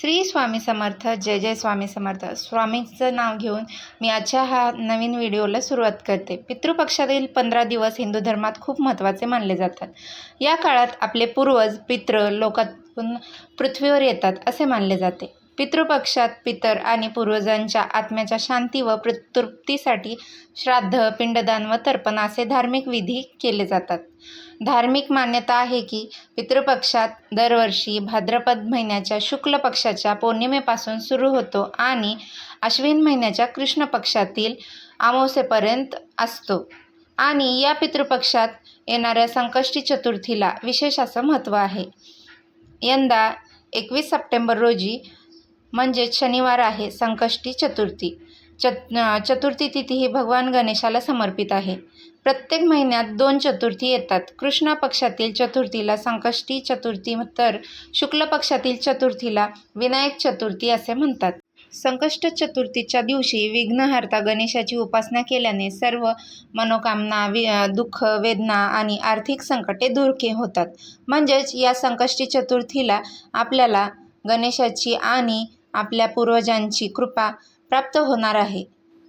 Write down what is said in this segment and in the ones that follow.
श्री स्वामी समर्थ जय जय स्वामी समर्थ. स्वामीचं नाव घेऊन मी आजच्या हा नवीन व्हिडिओला सुरुवात करते. पितृपक्षातील पंधरा दिवस हिंदू धर्मात खूप महत्त्वाचे मानले जातात. या काळात आपले पूर्वज पितृ लोकातून पृथ्वीवर येतात असे मानले जाते. पितृपक्षात पितर आणि पूर्वजांच्या आत्म्याच्या शांती व तृप्तीसाठी श्राद्ध पिंडदान व तर्पण असे धार्मिक विधी केले जातात. धार्मिक मान्यता आहे की पितृपक्षात दरवर्षी भाद्रपद महिन्याच्या शुक्ल पक्षाच्या पौर्णिमेपासून सुरू होतो आणि अश्विन महिन्याच्या कृष्ण पक्षातील अमावस्येपर्यंत असतो. आणि या पितृपक्षात येणाऱ्या संकष्टी चतुर्थीला विशेष असं महत्त्व आहे. यंदा एकवीस सप्टेंबर रोजी म्हणजेच शनिवार आहे संकष्टी चतुर्थी. चत चतुर्थी तिथी ही भगवान गणेशाला समर्पित आहे. प्रत्येक महिन्यात दोन चतुर्थी येतात. कृष्ण पक्षातील चतुर्थीला संकष्टी चतुर्थी तर शुक्ल पक्षातील चतुर्थीला विनायक चतुर्थी असे म्हणतात. संकष्ट चतुर्थीच्या दिवशी विघ्नहर्ता गणेशाची उपासना केल्याने सर्व मनोकामना वि दुःख वेदना आणि आर्थिक संकटे दूर के होतात. म्हणजेच या संकष्टी चतुर्थीला आपल्याला गणेशाची आणि आपल्या पूर्वजांची कृपा प्राप्त होणार आहे.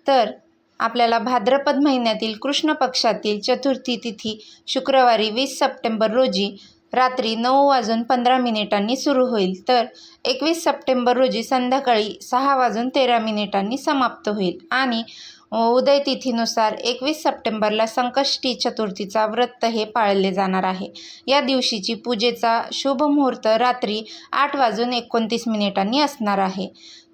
तर आपल्याला भाद्रपद महिन्यातील कृष्ण पक्षातील चतुर्थी तिथी शुक्रवारी वीस सप्टेंबर रोजी रात्री नऊ वाजून पंधरा मिनिटांनी सुरू होईल. तर एकवीस सप्टेंबर रोजी संध्याकाळी सहा वाजून तेरा मिनिटांनी समाप्त होईल आणि उदय तिथीनुसार एकवीस सप्टेंबरला संकष्टी चतुर्थीचा व्रत हे पाळले जाणार आहे. या दिवशीची पूजेचा शुभ मुहूर्त रात्री आठ वाजून एकोणतीस मिनिटांनी असणार आहे.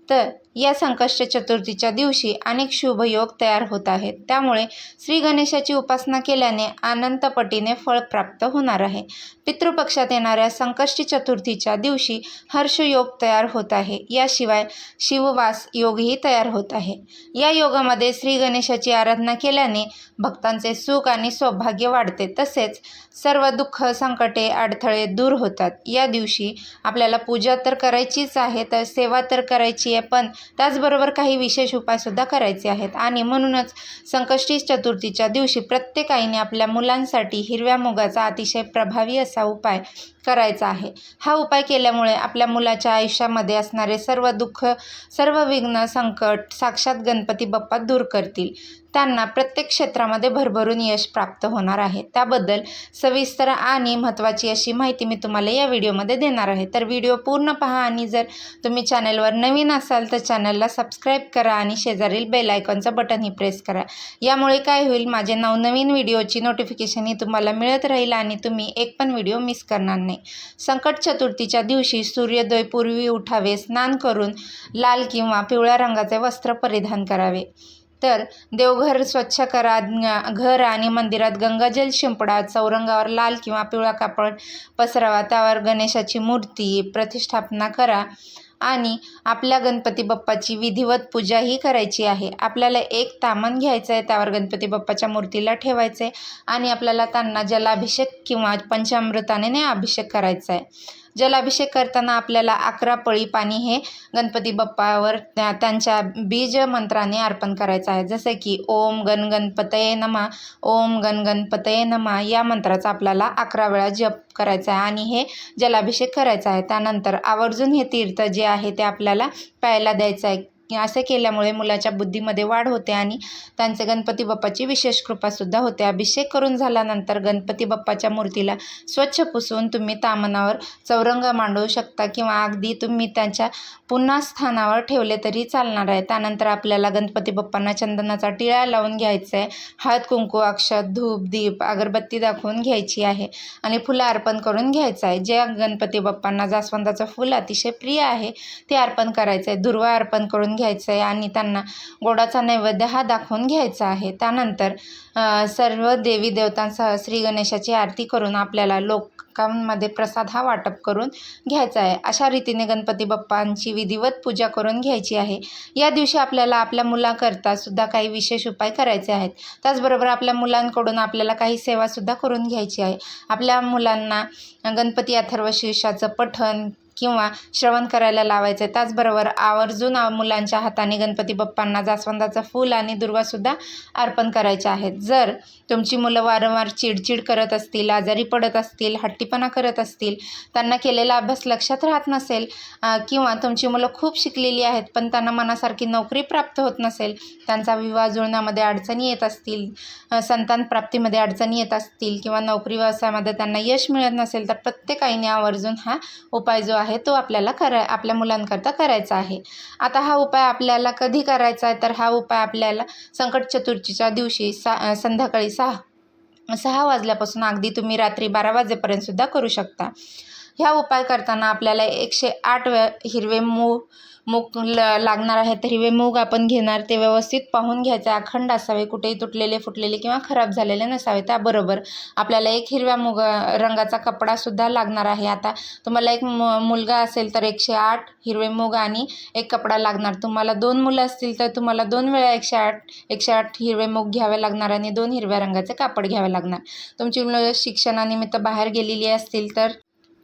तर या संकष्ट चतुर्थीच्या दिवशी अनेक शुभयोग तयार होत आहेत. त्यामुळे श्री गणेशाची उपासना केल्याने अनंतपटीने फळ प्राप्त होणार आहे. पितृपक्षात येणाऱ्या संकष्टी चतुर्थीच्या दिवशी हर्षयोग तयार होत आहे. याशिवाय शिववास योगही तयार होत आहे. या योगामध्ये श्री गणेशाची आराधना केल्याने भक्तांचे सुख आणि सौभाग्य वाढते. तसेच सर्व दुःख संकटे अडथळे दूर होतात. या दिवशी आपल्याला पूजा तर करायचीच आहे तर सेवा तर करायची आहे पण त्याचबरोबर काही विशेष उपायसुद्धा करायचे आहेत. आणि म्हणूनच संकष्टी चतुर्थीच्या दिवशी प्रत्येक आईने आपल्या मुलांसाठी हिरव्या मुगाचा अतिशय प्रभावी असा उपाय करायचा आहे. हा उपाय केल्यामुळे आपल्या मुलाच्या आयुष्यामध्ये असणारे सर्व दुःख सर्व विघ्न संकट साक्षात गणपती बाप्पा दूर करतील. त्यांना प्रत्येक क्षेत्रामध्ये भरभरून यश प्राप्त होणार आहे. त्याबद्दल सविस्तर आणि महत्त्वाची अशी माहिती मी तुम्हाला या व्हिडिओमध्ये देणार आहे. तर व्हिडिओ पूर्ण पहा आणि जर तुम्ही चॅनलवर नवीन असाल तर चॅनलला सबस्क्राईब करा आणि शेजारील बेल आयकॉनचं बटनही प्रेस करा. यामुळे काय होईल माझे नवनवीन व्हिडिओची नोटिफिकेशन ही तुम्हाला मिळत राहील आणि तुम्ही एक पण व्हिडिओ मिस करणार नाही. संकट चतुर्थीच्या दिवशी सूर्योदयपूर्वी उठावे स्नान करून लाल किंवा पिवळ्या रंगाचे वस्त्र परिधान करावे. तर देवघर स्वच्छ करा घर आणि मंदिरात गंगाजल शिंपडा चौरंगावर लाल किंवा पिवळा कापड पसरावा त्यावर गणेशाची मूर्ती प्रतिष्ठापना करा. आणि आपल्या गणपती बाप्पाची विधिवत पूजाही करायची आहे. आपल्याला एक तामण घ्यायचं आहे त्यावर गणपती बाप्पाच्या मूर्तीला ठेवायचं आहे. आणि आपल्याला त्यांना जलाभिषेक किंवा पंचामृताने अभिषेक करायचा आहे. जलाभिषेक करताना आपल्याला अकरा पळी पाणी हे गणपती बाप्पावर त्या त्यांच्या बीज मंत्राने अर्पण करायचं आहे. जसे की ओम गण गणपतये नमा ओम गण गणपतये नमा या मंत्राचा आपल्याला अकरा वेळा जप करायचा आहे आणि हे जलाभिषेक करायचा आहे. त्यानंतर आवर्जून हे तीर्थ जे आहे ते आपल्याला प्यायला द्यायचं आहे. असे केल्यामुळे मुलाच्या बुद्धीमध्ये वाढ होते आणि त्यांचे गणपती बाप्पाची विशेष कृपासुद्धा होते. अभिषेक करून झाल्यानंतर गणपती बाप्पाच्या मूर्तीला स्वच्छ पुसून तुम्ही तामनावर चौरंग मांडवू शकता किंवा अगदी तुम्ही त्यांच्या पुन्हा स्थानावर ठेवले तरी चालणार आहे. त्यानंतर आपल्याला गणपती बाप्पांना चंदनाचा टिळा लावून घ्यायचा आहे हळद कुंकू अक्षत धूप दीप अगरबत्ती दाखवून घ्यायची आहे आणि फुलं अर्पण करून घ्यायचं आहे जे गणपती बाप्पांना जास्वंदाचं फुल अतिशय प्रिय आहे ते अर्पण करायचं आहे दुर्वा अर्पण करून घ्यायचं आहे आणि त्यांना गोडाचा नैवेद्य हा दाखवून घ्यायचा आहे. त्यानंतर सर्व देवी देवतांसह श्री गणेशाची आरती करून आपल्याला लोकांमध्ये प्रसाद हा वाटप करून घ्यायचा आहे. अशा रीतीने गणपती बाप्पांची विधिवत पूजा करून घ्यायची आहे. या दिवशी आपल्याला आपल्या मुलाकरता सुद्धा काही विशेष उपाय करायचे आहेत. त्याचबरोबर आपल्या मुलांकडून आपल्याला काही सेवासुद्धा करून घ्यायची आहे. आपल्या मुलांना गणपती अथर्व शीर्षाचं पठण किंवा श्रवण करायला लावायचं. आहे त्याचबरोबर आवर्जून मुलांच्या हाताने गणपती बाप्पांना जास्वंदाचं फूल आणि दुर्वासुद्धा अर्पण करायचे आहेत. जर तुमची मुलं वारंवार चिडचिड करत असतील आजारी पडत असतील हट्टीपणा करत असतील त्यांना केलेला अभ्यास लक्षात राहत नसेल किंवा तुमची मुलं खूप शिकलेली आहेत पण त्यांना मनासारखी नोकरी प्राप्त होत नसेल त्यांचा विवाह जुळण्यामध्ये अडचणी येत असतील संतान प्राप्तीमध्ये अडचणी येत असतील किंवा नोकरी व्यवसायामध्ये त्यांना यश मिळत नसेल तर प्रत्येक आईने आवर्जून हा उपाय जो आहे तो आपल्याला करा आपल्या मुलांकरता करायचा आहे. आता हा उपाय आपल्याला कधी करायचा आहे? तर हा उपाय आपल्याला संकट चतुर्थीच्या दिवशी सा संध्याकाळी सहा सहा वाजल्यापासून अगदी तुम्ही रात्री बारा वाजेपर्यंतसुद्धा करू शकता. ह्या उपाय करताना आपल्याला एकशे आठ वे हिरवे मूग मूग ल लागणार आहे तर हिरवे मूग आपण घेणार ते व्यवस्थित पाहून घ्यायचे. अखंड असावे कुठेही तुटलेले फुटलेले किंवा खराब झालेले नसावे त्याबरोबर आपल्याला एक हिरव्या मुग रंगाचा कपडासुद्धा लागणार आहे. आता तुम्हाला एक मु मुलगा असेल तर एकशे आठ हिरवे मूग आणि एक कपडा लागणार. तुम्हाला दोन मुलं असतील तर तुम्हाला दोन वेळा एकशे आठ एकशे आठ हिरवे मूग घ्यावे लागणार आणि दोन हिरव्या रंगाचे कापड घ्यावे लागणार. तुमची मुलं शिक्षणानिमित्त बाहेर गेलेली असतील तर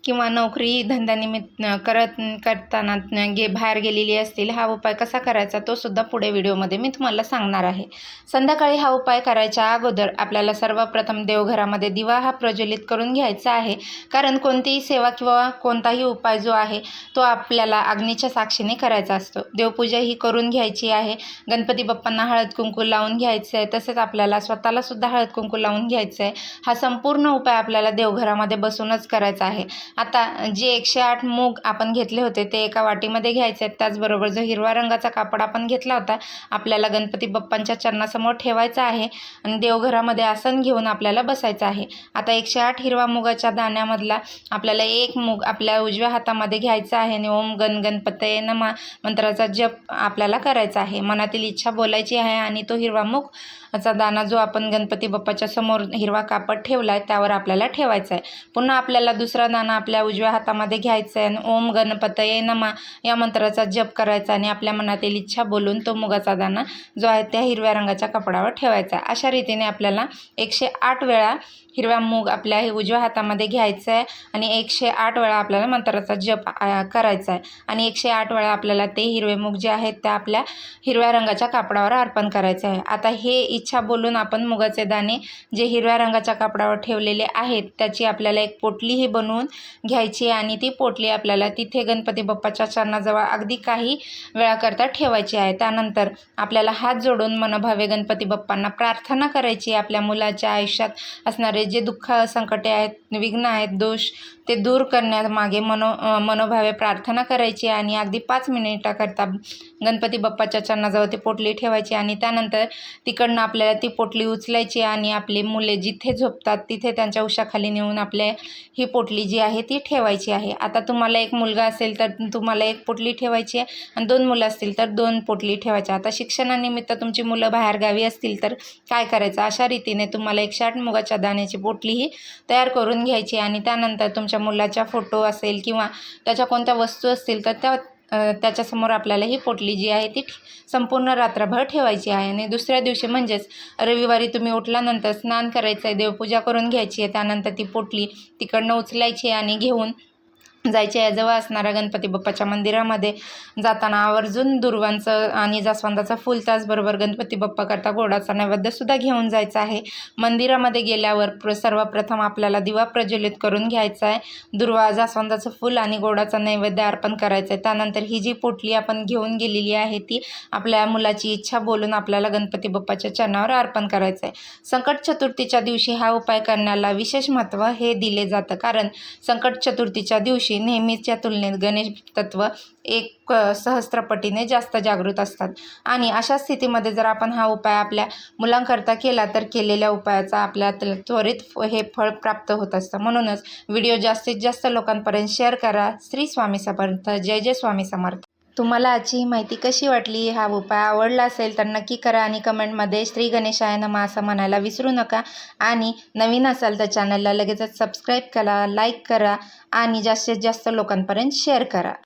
किंवा नोकरी धंद्यानिमित्त करत करताना गे बाहेर गेलेली असतील हा उपाय कसा करायचा तो सुद्धा पुढे व्हिडिओमध्ये मी तुम्हाला सांगणार आहे. संध्याकाळी हा उपाय करायच्या अगोदर आपल्याला सर्वप्रथम देवघरामध्ये दिवा हा प्रज्वलित करून घ्यायचा आहे. कारण कोणतीही सेवा किंवा कोणताही उपाय जो आहे तो आपल्याला अग्नीच्या साक्षीने करायचा असतो. देवपूजा ही करून घ्यायची आहे. गणपती बाप्पांना हळद कुंकू लावून घ्यायचं आहे. तसेच आपल्याला स्वतःला सुद्धा हळद कुंकू लावून घ्यायचं आहे. हा संपूर्ण उपाय आपल्याला देवघरामध्ये बसूनच करायचा आहे. आता जे एकशे आठ मूग आपण घेतले होते ते एका वाटीमध्ये घ्यायचे आहेत. त्याचबरोबर जो हिरवा रंगाचा कापड आपण घेतला होता आपल्याला गणपती बाप्पांच्या चरणासमोर ठेवायचा आहे आणि देवघरामध्ये आसन घेऊन आपल्याला बसायचं आहे. आता एकशे आठ हिरवा मुगाच्या दाण्यामधला आपल्याला एक मूग आपल्या उजव्या हातामध्ये घ्यायचा आहे आणि ओम गण गणपतये नमा मंत्राचा जप आपल्याला करायचा आहे. मनातील इच्छा बोलायची आहे आणि तो हिरवा मूग चा दाना जो आपण गणपती बाप्पाच्या समोर हिरवा कापड ठेवला आहे त्यावर आपल्याला ठेवायचा आहे. पुन्हा आपल्याला दुसरा दाना आपल्या उजव्या हातामध्ये घ्यायचा आहे. आणि ओम गणपत ये नमा या मंत्राचा जप करायचा आणि आपल्या मनातील इच्छा बोलून तो मुगाचा दाना जो आहे त्या हिरव्या रंगाच्या कपडावर ठेवायचा आहे. अशा रीतीने आपल्याला एकशे आठ वेळा हिरवा मूग आपल्या हे उजव्या हातामध्ये घ्यायचा आहे आणि एकशे आठ वेळा आपल्याला मंत्राचा जप करायचा आहे. आणि एकशे आठ वेळा आपल्याला ते हिरवे मूग जे आहेत त्या आपल्या हिरव्या रंगाच्या कापडावर अर्पण करायचे आहे. आता हे इच्छा बोलून आपण मुगाचे दाणे जे हिरव्या रंगाच्या कापडावर ठेवलेले आहेत त्याची आपल्याला एक पोटलीही बनवून घ्यायची आहे आणि ती पोटली आपल्याला तिथे गणपती बाप्पाच्या चरणाजवळ अगदी काही वेळाकरता ठेवायची आहे. त्यानंतर आपल्याला हात जोडून मनोभावे गणपती बाप्पांना प्रार्थना करायची आहे. आपल्या मुलाच्या आयुष्यात असणारे जे दुःख संकटे आहेत विघ्न आहेत दोष ते दूर करण्यामागे मनो मनोभावे प्रार्थना करायची आणि अगदी पाच मिनिटाकरता गणपती बाप्पाच्या चरणाजवळ ती पोटली ठेवायची आणि त्यानंतर तिकडनं आपल्याला ती पोटली उचलायची आणि आपली मुले जिथे झोपतात तिथे त्यांच्या उशाखाली नेऊन आपल्या ही पोटली जी आहे ती ठेवायची आहे. आता तुम्हाला एक मुलगा असेल तर तुम्हाला एक पोटली ठेवायची आहे आणि दोन मुलं असतील तर दोन पोटली ठेवायच्या. आता शिक्षणानिमित्त तुमची मुलं बाहेरगावी असतील तर काय करायचं? अशा रीतीने तुम्हाला एक शाट मुगाच्या दाण्याची पोटलीही तयार करून घ्यायची आणि त्यानंतर तुमच्या मुलाच्या फोटो असेल किंवा त्याच्या कोणत्या वस्तू असतील तर त्या त्याच्यासमोर आपल्याला ही पोटली जी आहे ती संपूर्ण रात्रभर ठेवायची आहे. आणि दुसऱ्या दिवशी म्हणजेच रविवारी तुम्ही उठल्यानंतर स्नान करायचं आहे देवपूजा करून घ्यायची आहे. त्यानंतर ती पोटली तिकडनं उचलायची आहे आणि घेऊन जायचे आहे जवळ असणाऱ्या गणपती बाप्पाच्या मंदिरामध्ये जाताना आवर्जून दुर्वांचं आणि जास्वंदाचं फूल त्याचबरोबर गणपती बाप्पाकरता गोडाचा नैवेद्यसुद्धा घेऊन जायचं आहे. मंदिरामध्ये गेल्यावर प्र सर्वप्रथम आपल्याला दिवा प्रज्वलित करून घ्यायचा आहे. दुर्वा जास्वंदाचं फूल आणि गोडाचा नैवेद्य अर्पण करायचं आहे. त्यानंतर ही जी पोटली आपण घेऊन गेलेली आहे ती आपल्या मुलाची इच्छा बोलून आपल्याला गणपती बाप्पाच्या चरणावर अर्पण करायचं आहे. संकट चतुर्थीच्या दिवशी हा उपाय करण्याला विशेष महत्त्व हे दिले जातं. कारण संकट चतुर्थीच्या दिवशी नेहमीच्या तुलनेत गणेश तत्व एक सहस्त्रपटीने जास्त जागृत असतात. आणि अशा स्थितीमध्ये जर आपण हा उपाय आपल्या मुलांकरता केला तर केलेल्या उपायाचा आपल्या त्वरित हे फळ प्राप्त होत असतं. म्हणूनच व्हिडिओ जास्तीत जास्त लोकांपर्यंत शेअर करा. श्री स्वामी समर्थ. जय जय स्वामी समर्थ. तुम्हाला आजची ही माहिती कशी वाटली? हा उपाय आवडला असेल तर नक्की करा आणि कमेंटमध्ये श्री गणेशाय नमा असं म्हणायला विसरू नका. आणि नवीन असाल तर चॅनलला लगेचच सबस्क्राईब करा लाईक करा आणि जास्तीत जास्त लोकांपर्यंत शेअर करा.